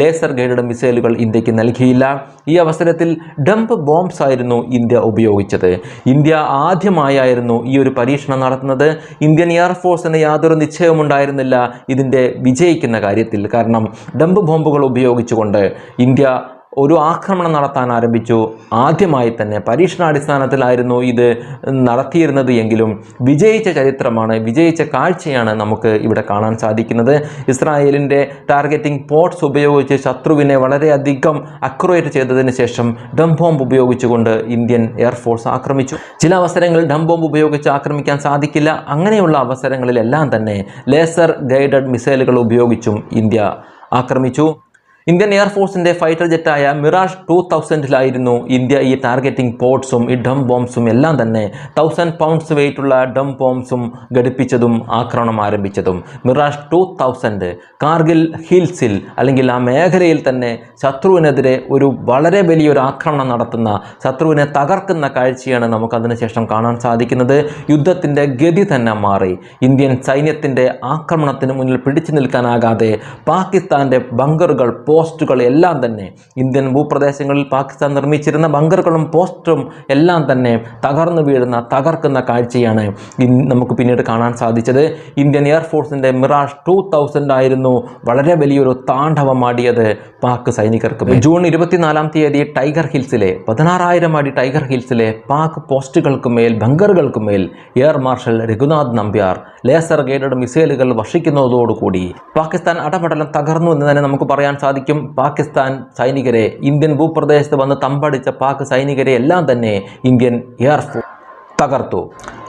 ലേസർ ഗൈഡഡ് മിസൈലുകൾ ഇന്ത്യയ്ക്ക് നൽകിയില്ല. ഈ അവസരത്തിൽ ഡംപ് ബോംബ്സ് ആയിരുന്നു ഇന്ത്യ ഉപയോഗിച്ചത്. ഇന്ത്യ ആദ്യമായായിരുന്നു ഈ ഒരു പരീക്ഷണം നടത്തുന്നത്. ഇന്ത്യൻ എയർഫോഴ്സിന് യാതൊരു നിശ്ചയവും ഉണ്ടായിരുന്നില്ല ഇതിന്റെ വിജയിക്കുന്ന കാര്യത്തിൽ. കാരണം ഡംപ് ബോംബുകൾ ഉപയോഗിച്ചുകൊണ്ട് ഇന്ത്യ ഒരു ആക്രമണം നടത്താൻ ആരംഭിച്ചു. ആദ്യമായി തന്നെ പരീക്ഷണാടിസ്ഥാനത്തിലായിരുന്നു ഇത് നടത്തിയിരുന്നത് എങ്കിലും വിജയിച്ച ചരിത്രമാണ് വിജയിച്ച കാഴ്ചയാണ് നമുക്ക് ഇവിടെ കാണാൻ സാധിക്കുന്നത്. ഇസ്രായേലിന്റെ ടാർഗറ്റിംഗ് പോട്ട്സ് ഉപയോഗിച്ച് ശത്രുവിനെ വളരെയധികം അക്യുറേറ്റ് ചെയ്തതിന് ശേഷം ഡംബോംബ് ഉപയോഗിച്ചുകൊണ്ട് ഇന്ത്യൻ എയർഫോഴ്സ് ആക്രമിച്ചു. ചില അവസരങ്ങളിൽ ഡംബോംബ് ഉപയോഗിച്ച് ആക്രമിക്കാൻ സാധിക്കില്ല. അങ്ങനെയുള്ള അവസരങ്ങളിലെല്ലാം തന്നെ ലേസർ ഗൈഡഡ് മിസൈലുകൾ ഉപയോഗിച്ചും ഇന്ത്യ ആക്രമിച്ചു. ഇന്ത്യൻ എയർഫോഴ്സിന്റെ ഫൈറ്റർ ജെറ്റായ മിറാഷ് ടു തൗസൻഡിലായിരുന്നു ഇന്ത്യ ഈ ടാർഗറ്റിംഗ് പോട്ട്സും ഈ ഡം ബോംബ്സും എല്ലാം തന്നെ തൗസൻഡ് പൗണ്ട്സ് വെയിറ്റുള്ള ഡം ബോംബ്സും ഘടിപ്പിച്ചതും ആക്രമണം ആരംഭിച്ചതും. മിറാഷ് ടു തൗസൻഡ് കാർഗിൽ ഹിൽസിൽ അല്ലെങ്കിൽ ആ മേഖലയിൽ തന്നെ ശത്രുവിനെതിരെ ഒരു വളരെ വലിയൊരു ആക്രമണം നടത്തുന്ന ശത്രുവിനെ തകർക്കുന്ന കാഴ്ചയാണ് നമുക്ക് അതിനുശേഷം കാണാൻ സാധിക്കുന്നത്. യുദ്ധത്തിന്റെ ഗതി തന്നെ മാറി. ഇന്ത്യൻ സൈന്യത്തിന്റെ ആക്രമണത്തിന് മുന്നിൽ പിടിച്ചു നിൽക്കാനാകാതെ പാകിസ്ഥാന്റെ ബങ്കറുകൾ പോസ്റ്റുകൾ എല്ലാം തന്നെ ഇന്ത്യൻ ഭൂപ്രദേശങ്ങളിൽ പാകിസ്ഥാൻ നിർമ്മിച്ചിരുന്ന ബങ്കറുകളും പോസ്റ്റും എല്ലാം തന്നെ തകർന്നു വീഴുന്ന തകർക്കുന്ന കാഴ്ചയാണ് നമുക്ക് പിന്നീട് കാണാൻ സാധിച്ചത്. ഇന്ത്യൻ എയർഫോഴ്സിന്റെ മിറാഷ് ടു തൗസൻഡ് ആയിരുന്നു വളരെ വലിയൊരു താണ്ഡവമാടിയത് പാക് സൈനികർക്ക്. ജൂൺ ഇരുപത്തിനാലാം തീയതി ടൈഗർ ഹിൽസിലെ പതിനാറായിരം അടി ടൈഗർ ഹിൽസിലെ പാക് പോസ്റ്റുകൾക്ക് മേൽ ബങ്കറുകൾക്ക് മേൽ air marshal Raghunath Nambiar laser guided മിസൈലുകൾ വർഷിക്കുന്നതോടുകൂടി പാകിസ്ഥാൻ അടപടലം തകർന്നു എന്ന് തന്നെ നമുക്ക് പറയാൻ സാധിക്കും. പാകിസ്ഥാൻ സൈനികരെ ഇന്ത്യൻ ഭൂപ്രദേശത്ത് വന്ന് തമ്പടിച്ച പാക് സൈനികരെ എല്ലാം തന്നെ ഇന്ത്യൻ എയർഫോഴ്സ് തകർത്തു.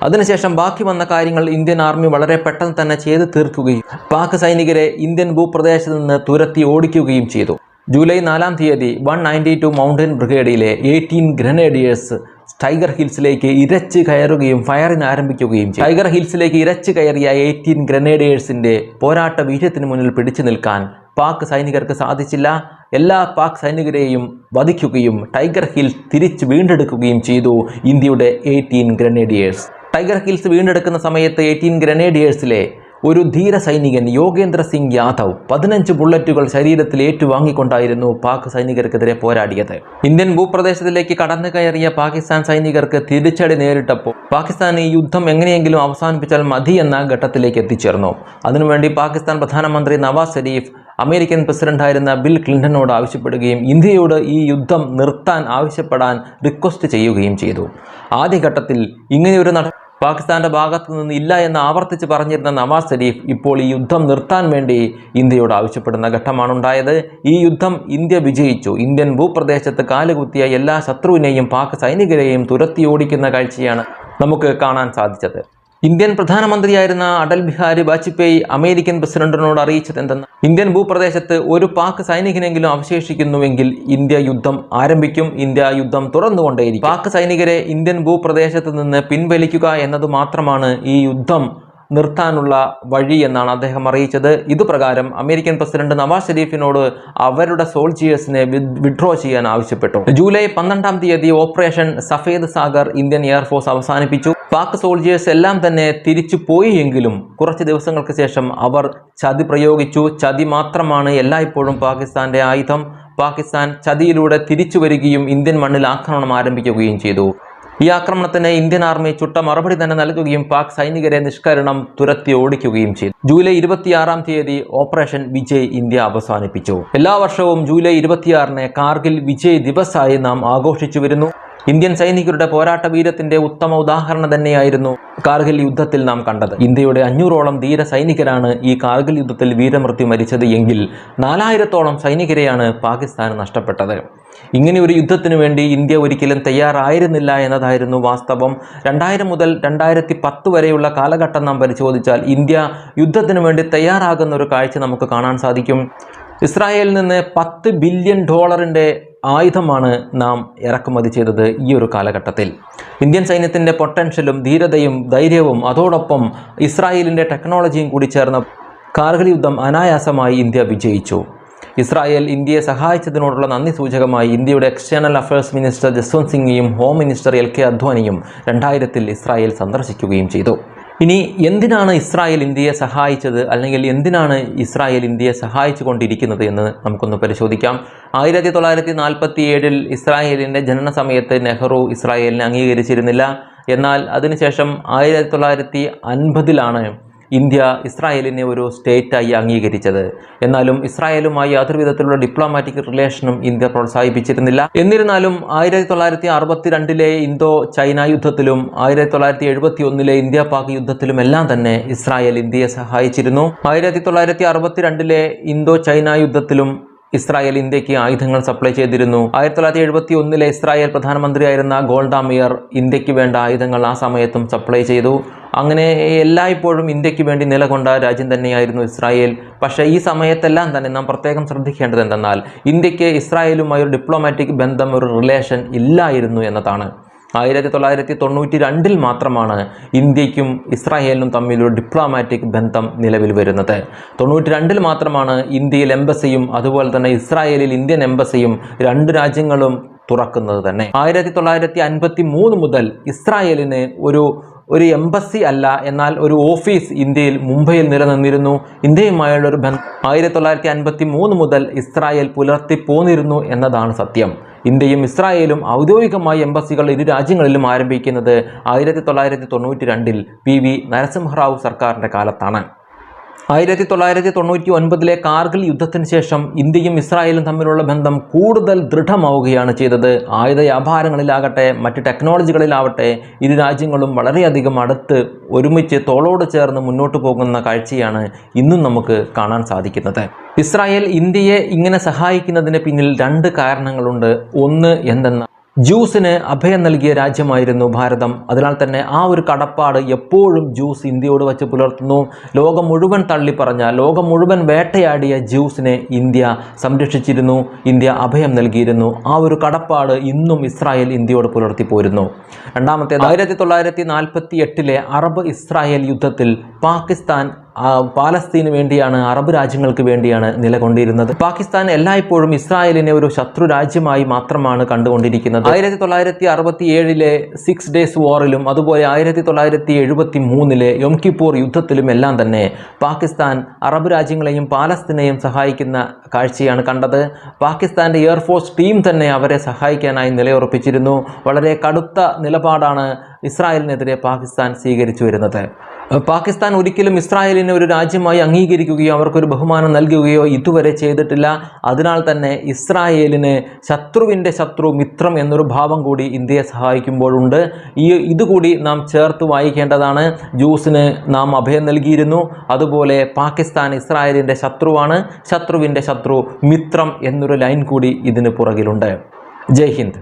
അതിനുശേഷം ബാക്കി വന്ന കാര്യങ്ങൾ ഇന്ത്യൻ ആർമി വളരെ പെട്ടെന്ന് തന്നെ ചെയ്ത് തീർക്കുകയും പാക് സൈനികരെ ഇന്ത്യൻ ഭൂപ്രദേശത്ത് നിന്ന് തുരത്തി ഓടിക്കുകയും ചെയ്തു. ജൂലൈ നാലാം തീയതി വൺ നയന്റി ടു മൗണ്ടൻ ബ്രിഗേഡിലെ എയ്റ്റീൻ ഗ്രനേഡിയേഴ്സ് ടൈഗർ ഹിൽസിലേക്ക് ഇരച്ച് കയറുകയും ഫയറിന് ആരംഭിക്കുകയും ചെയ്തു. ടൈഗർ ഹിൽസിലേക്ക് ഇരച്ച് കയറിയ എയ്റ്റീൻ ഗ്രനേഡിയേഴ്സിന്റെ പോരാട്ട വീര്യത്തിന് മുന്നിൽ പിടിച്ചു നിൽക്കാൻ പാക് സൈനികർക്ക് സാധിച്ചില്ല. എല്ലാ പാക് സൈനികരെയും വധിക്കുകയും ടൈഗർ ഹിൽ തിരിച്ച് വീണ്ടെടുക്കുകയും ചെയ്തു ഇന്ത്യയുടെ എയ്റ്റീൻ ഗ്രനേഡിയേഴ്സ്. ടൈഗർ ഹിൽസ് വീണ്ടെടുക്കുന്ന സമയത്ത് എയ്റ്റീൻ ഗ്രനേഡിയേഴ്സിലെ ഒരു ധീര സൈനികൻ യോഗേന്ദ്ര സിംഗ് യാദവ് പതിനഞ്ച് ബുള്ളറ്റുകൾ ശരീരത്തിൽ ഏറ്റുവാങ്ങിക്കൊണ്ടായിരുന്നു പാക് സൈനികർക്കെതിരെ പോരാടിയത്. ഇന്ത്യൻ ഭൂപ്രദേശത്തിലേക്ക് കടന്നു കയറിയ പാകിസ്ഥാൻ സൈനികർക്ക് തിരിച്ചടി നേരിട്ടപ്പോൾ പാകിസ്ഥാൻ ഈ യുദ്ധം എങ്ങനെയെങ്കിലും അവസാനിപ്പിച്ചാൽ മതി എന്ന ഘട്ടത്തിലേക്ക് എത്തിച്ചേർന്നു. അതിനുവേണ്ടി പാകിസ്ഥാൻ പ്രധാനമന്ത്രി നവാസ് ഷെരീഫ് അമേരിക്കൻ പ്രസിഡന്റായിരുന്ന ബിൽ ക്ലിന്റനോട് ആവശ്യപ്പെടുകയും ഇന്ത്യയോട് ഈ യുദ്ധം നിർത്താൻ ആവശ്യപ്പെടാൻ റിക്വസ്റ്റ് ചെയ്യുകയും ചെയ്തു. ആദ്യഘട്ടത്തിൽ ഇങ്ങനെയൊരു നട പാകിസ്ഥാന്റെ ഭാഗത്തു നിന്ന് ഇല്ല എന്ന് ആവർത്തിച്ച് പറഞ്ഞിരുന്ന നവാസ് ഷെരീഫ് ഇപ്പോൾ ഈ യുദ്ധം നിർത്താൻ വേണ്ടി ഇന്ത്യയോട് ആവശ്യപ്പെടുന്ന ഘട്ടമാണ് ഉണ്ടായത് ഈ യുദ്ധം ഇന്ത്യ വിജയിച്ചു. ഇന്ത്യൻ ഭൂപ്രദേശത്ത് കാലുകുത്തിയ എല്ലാ ശത്രുവിനെയും പാക് സൈനികരെയും തുരത്തി ഓടിക്കുന്ന കാഴ്ചയാണ് നമുക്ക് കാണാൻ സാധിച്ചത്. ഇന്ത്യൻ പ്രധാനമന്ത്രിയായിരുന്ന അടൽ ബിഹാരി വാജ്പേയി അമേരിക്കൻ പ്രസിഡന്റിനോട് അറിയിച്ചത് എന്തെന്ന് ഇന്ത്യൻ ഭൂപ്രദേശത്ത് ഒരു പാക് സൈനികനെങ്കിലും അവശേഷിക്കുന്നുവെങ്കിൽ ഇന്ത്യ യുദ്ധം ആരംഭിക്കും ഇന്ത്യ യുദ്ധം തുറന്നുകൊണ്ടേയിരിക്കും. പാക് സൈനികരെ ഇന്ത്യൻ ഭൂപ്രദേശത്ത് നിന്ന് പിൻവലിക്കുക എന്നത് മാത്രമാണ് ഈ യുദ്ധം നിർത്താനുള്ള വഴി എന്നാണ് അദ്ദേഹം അറിയിച്ചത്. ഇതുപ്രകാരം അമേരിക്കൻ പ്രസിഡന്റ് നവാസ് ഷെരീഫിനോട് അവരുടെ സോൾജിയേഴ്സിനെ വിഡ്രോ ചെയ്യാൻ ആവശ്യപ്പെട്ടു. ജൂലൈ പന്ത്രണ്ടാം തീയതി operation Safed Sagar Indian air force അവസാനിപ്പിച്ചു. പാക് സോൾജിയേഴ്സ് എല്ലാം തന്നെ തിരിച്ചു പോയി എങ്കിലും കുറച്ച് ദിവസങ്ങൾക്ക് ശേഷം അവർ ചതി പ്രയോഗിച്ചു. ചതി മാത്രമാണ് എല്ലായ്പ്പോഴും പാകിസ്ഥാന്റെ ആയുധം. പാകിസ്ഥാൻ ചതിയിലൂടെ തിരിച്ചു വരികയും ഇന്ത്യൻ മണ്ണിൽ ആക്രമണം ആരംഭിക്കുകയും ചെയ്തു. ഈ ആക്രമണത്തിന് ഇന്ത്യൻ ആർമി ചുട്ട മറുപടി തന്നെ നൽകുകയും പാക് സൈനികരെ നിഷ്കരണം തുരത്തി ഓടിക്കുകയും ചെയ്തു. ജൂലൈ ഇരുപത്തിയാറാം തീയതി ഓപ്പറേഷൻ വിജയ് ഇന്ത്യ അവസാനിപ്പിച്ചു. എല്ലാ വർഷവും ജൂലൈ ഇരുപത്തിയാറിന് കാർഗിൽ വിജയ് ദിവസായി നാം ആഘോഷിച്ചു വരുന്നു. ഇന്ത്യൻ സൈനികരുടെ പോരാട്ട വീരത്തിന്റെ ഉത്തമ ഉദാഹരണം തന്നെയായിരുന്നു കാർഗിൽ യുദ്ധത്തിൽ നാം കണ്ടത്. ഇന്ത്യയുടെ അഞ്ഞൂറോളം ധീര സൈനികരാണ് ഈ കാർഗിൽ യുദ്ധത്തിൽ വീരമൃത്യു മരിച്ചത് എങ്കിൽ നാലായിരത്തോളം സൈനികരെയാണ് പാകിസ്ഥാൻ നഷ്ടപ്പെട്ടത്. ഇങ്ങനെ ഒരു യുദ്ധത്തിനു വേണ്ടി ഇന്ത്യ ഒരിക്കലും തയ്യാറായിരുന്നില്ല എന്നതായിരുന്നു വാസ്തവം. രണ്ടായിരം മുതൽ രണ്ടായിരത്തി പത്ത് വരെയുള്ള കാലഘട്ടം നാം പരിശോധിച്ചാൽ ഇന്ത്യ യുദ്ധത്തിനു വേണ്ടി തയ്യാറാകുന്ന ഒരു കാഴ്ച നമുക്ക് കാണാൻ സാധിക്കും. ഇസ്രായേലിൽ നിന്ന് പത്ത് ബില്യൺ ഡോളറിന്റെ ആയുധമാണ് നാം ഇറക്കുമതി ചെയ്തത് ഈ ഒരു കാലഘട്ടത്തിൽ. ഇന്ത്യൻ സൈന്യത്തിന്റെ പൊട്ടൻഷ്യലും ധീരതയും ധൈര്യവും അതോടൊപ്പം ഇസ്രായേലിന്റെ ടെക്നോളജിയും കൂടി ചേർന്ന കാർഗിൽ യുദ്ധം അനായാസമായി ഇന്ത്യ വിജയിച്ചു. ഇസ്രായേൽ ഇന്ത്യയെ സഹായിച്ചതിനോടുള്ള നന്ദി സൂചകമായി ഇന്ത്യയുടെ എക്സ്റ്റേണൽ അഫയേഴ്സ് മിനിസ്റ്റർ ജസ്വന്ത് സിംഗിയും ഹോം മിനിസ്റ്റർ എൽ കെ അദ്വാനിയും രണ്ടായിരത്തിൽ ഇസ്രായേൽ സന്ദർശിക്കുകയും ചെയ്തു. ഇനി എന്തിനാണ് ഇസ്രായേൽ ഇന്ത്യയെ സഹായിച്ചത്? അല്ലെങ്കിൽ എന്തിനാണ് ഇസ്രായേൽ ഇന്ത്യയെ സഹായിച്ചു കൊണ്ടിരിക്കുന്നത് എന്ന് നമുക്കൊന്ന് പരിശോധിക്കാം. ആയിരത്തി തൊള്ളായിരത്തി നാൽപ്പത്തി ഏഴിൽ ഇസ്രായേലിന്റെ ജനന സമയത്ത് നെഹ്റു ഇസ്രായേലിനെ അംഗീകരിച്ചിരുന്നില്ല. എന്നാൽ അതിനുശേഷം ആയിരത്തി തൊള്ളായിരത്തി അൻപതിലാണ് ഇന്ത്യ ഇസ്രായേലിനെ ഒരു സ്റ്റേറ്റായി അംഗീകരിച്ചത്. എന്നാലും ഇസ്രായേലുമായി യാതൊരു വിധത്തിലുള്ള ഡിപ്ലോമാറ്റിക് റിലേഷനും ഇന്ത്യ പ്രോത്സാഹിപ്പിച്ചിരുന്നില്ല. എന്നിരുന്നാലും ആയിരത്തി തൊള്ളായിരത്തി അറുപത്തിരണ്ടിലെ ഇന്തോ ചൈന യുദ്ധത്തിലും ആയിരത്തി തൊള്ളായിരത്തി എഴുപത്തി ഒന്നിലെ ഇന്ത്യ പാക് യുദ്ധത്തിലും എല്ലാം തന്നെ ഇസ്രായേൽ ഇന്ത്യയെ സഹായിച്ചിരുന്നു. ആയിരത്തി തൊള്ളായിരത്തി അറുപത്തിരണ്ടിലെ ഇന്തോ ചൈന യുദ്ധത്തിലും ഇസ്രായേൽ ഇന്ത്യയ്ക്ക് ആയുധങ്ങൾ സപ്ലൈ ചെയ്തിരുന്നു. ആയിരത്തി തൊള്ളായിരത്തി എഴുപത്തി ഒന്നിലെ ഇസ്രായേൽ പ്രധാനമന്ത്രിയായിരുന്ന ഗോൾഡ മിയർ ഇന്ത്യയ്ക്ക് വേണ്ട ആയുധങ്ങൾ ആ സമയത്തും സപ്ലൈ ചെയ്തു. അങ്ങനെ എല്ലായ്പ്പോഴും ഇന്ത്യയ്ക്ക് വേണ്ടി നിലകൊണ്ട രാജ്യം തന്നെയായിരുന്നു ഇസ്രായേൽ. പക്ഷേ ഈ സമയത്തെല്ലാം തന്നെ നാം പ്രത്യേകം ശ്രദ്ധിക്കേണ്ടത് എന്തെന്നാൽ ഇന്ത്യയ്ക്ക് ഇസ്രായേലുമായി ഒരു ഡിപ്ലോമാറ്റിക് ബന്ധം ഒരു റിലേഷൻ ഇല്ലായിരുന്നു എന്നതാണ്. ആയിരത്തി തൊള്ളായിരത്തി തൊണ്ണൂറ്റി രണ്ടിൽ മാത്രമാണ് ഇന്ത്യയ്ക്കും ഇസ്രായേലിനും തമ്മിൽ ഒരു ഡിപ്ലോമാറ്റിക് ബന്ധം നിലവിൽ വരുന്നത്. തൊണ്ണൂറ്റി രണ്ടിൽ മാത്രമാണ് ഇന്ത്യയിൽ എംബസിയും അതുപോലെ തന്നെ ഇസ്രായേലിൽ ഇന്ത്യൻ എംബസിയും രണ്ട് രാജ്യങ്ങളും തുറക്കുന്നത് തന്നെ. ആയിരത്തി തൊള്ളായിരത്തി അൻപത്തി മൂന്ന് മുതൽ ഇസ്രായേലിന് ഒരു ഒരു എംബസി അല്ല എന്നാൽ ഒരു ഓഫീസ് ഇന്ത്യയിൽ മുംബൈയിൽ നിലനിന്നിരുന്നു. ഇന്ത്യയുമായുള്ള ഒരു ബന്ധം ആയിരത്തി തൊള്ളായിരത്തി അൻപത്തി മൂന്ന് മുതൽ ഇസ്രായേൽ പുലർത്തി പോന്നിരുന്നു എന്നതാണ് സത്യം. ഇന്ത്യയും ഇസ്രായേലും ഔദ്യോഗികമായി എംബസികൾ ഇരു രാജ്യങ്ങളിലും ആരംഭിക്കുന്നത് ആയിരത്തി തൊള്ളായിരത്തി തൊണ്ണൂറ്റി രണ്ടിൽ പി വി നരസിംഹറാവു സർക്കാരിന്റെ കാലത്താണ്. ആയിരത്തി തൊള്ളായിരത്തി തൊണ്ണൂറ്റി ഒൻപതിലെ കാർഗിൽ യുദ്ധത്തിന് ശേഷം ഇന്ത്യയും ഇസ്രായേലും തമ്മിലുള്ള ബന്ധം കൂടുതൽ ദൃഢമാവുകയാണ് ചെയ്തത്. ആയുധ വ്യാപാരങ്ങളിലാകട്ടെ മറ്റ് ടെക്നോളജികളിലാവട്ടെ ഇരു രാജ്യങ്ങളും വളരെയധികം അടുത്ത് ഒരുമിച്ച് തോളോട് ചേർന്ന് മുന്നോട്ട് പോകുന്ന കാഴ്ചയാണ് ഇന്നും നമുക്ക് കാണാൻ സാധിക്കുന്നത്. ഇസ്രായേൽ ഇന്ത്യയെ ഇങ്ങനെ സഹായിക്കുന്നതിന് പിന്നിൽ രണ്ട് കാരണങ്ങളുണ്ട്. ഒന്ന് എന്തെന്ന ജ്യൂസിന് അഭയം നൽകിയ രാജ്യമായിരുന്നു ഭാരതം. അതിനാൽ തന്നെ ആ ഒരു കടപ്പാട് എപ്പോഴും ജ്യൂസ് ഇന്ത്യയോട് വച്ച് പുലർത്തുന്നു. ലോകം മുഴുവൻ തള്ളിപ്പറഞ്ഞ ലോകം മുഴുവൻ വേട്ടയാടിയ ജ്യൂസിനെ ഇന്ത്യ സംരക്ഷിച്ചിരുന്നു. ഇന്ത്യ അഭയം നൽകിയിരുന്നു. ആ ഒരു കടപ്പാട് ഇന്നും ഇസ്രായേൽ ഇന്ത്യയോട് പുലർത്തി പോരുന്നു. രണ്ടാമത്തെ ആയിരത്തി തൊള്ളായിരത്തി നാൽപ്പത്തി എട്ടിലെ അറബ് ഇസ്രായേൽ യുദ്ധത്തിൽ പാകിസ്ഥാൻ പാലസ്തീന് വേണ്ടിയാണ് അറബ് രാജ്യങ്ങൾക്ക് വേണ്ടിയാണ് നിലകൊണ്ടിരുന്നത്. പാകിസ്ഥാൻ എല്ലായ്പ്പോഴും ഇസ്രായേലിനെ ഒരു ശത്രു രാജ്യമായി മാത്രമാണ് കണ്ടുകൊണ്ടിരിക്കുന്നത്. ആയിരത്തി തൊള്ളായിരത്തി അറുപത്തി ഏഴിലെ സിക്സ് ഡേയ്സ് വാറിലും അതുപോലെ ആയിരത്തി തൊള്ളായിരത്തി എഴുപത്തി മൂന്നിലെ യൊംകിപ്പൂർ യുദ്ധത്തിലും എല്ലാം തന്നെ പാകിസ്ഥാൻ അറബ് രാജ്യങ്ങളെയും പാലസ്തീനെയും സഹായിക്കുന്ന കാഴ്ചയാണ് കണ്ടത്. പാകിസ്ഥാന്റെ എയർഫോഴ്സ് ടീം തന്നെ അവരെ സഹായിക്കാനായി നിലയുറപ്പിച്ചിരുന്നു. വളരെ കടുത്ത നിലപാടാണ് ഇസ്രായേലിനെതിരെ പാകിസ്ഥാൻ സ്വീകരിച്ചു വരുന്നത്. പാകിസ്ഥാൻ ഒരിക്കലും ഇസ്രായേലിനെ ഒരു രാജ്യമായി അംഗീകരിക്കുകയോ അവർക്കൊരു ബഹുമാനം നൽകുകയോ ഇതുവരെ ചെയ്തിട്ടില്ല. അതിനാൽ തന്നെ ഇസ്രായേലിന് ശത്രുവിന്റെ ശത്രു മിത്രം എന്നൊരു ഭാവം കൂടി ഇന്ത്യയെ സഹായിക്കുമ്പോഴുണ്ട്. ഈ ഇതുകൂടി നാം ചേർത്ത് വായിക്കേണ്ടതാണ്. ജ്യൂസിന് നാം അഭയം നൽകിയിരുന്നു. അതുപോലെ പാകിസ്ഥാൻ ഇസ്രായേലിന്റെ ശത്രുവാണ്. ശത്രുവിന്റെ ശത്രു മിത്രം എന്നൊരു ലൈൻ കൂടി ഇതിന് പുറകിലുണ്ട്. ജയ് ഹിന്ദ്.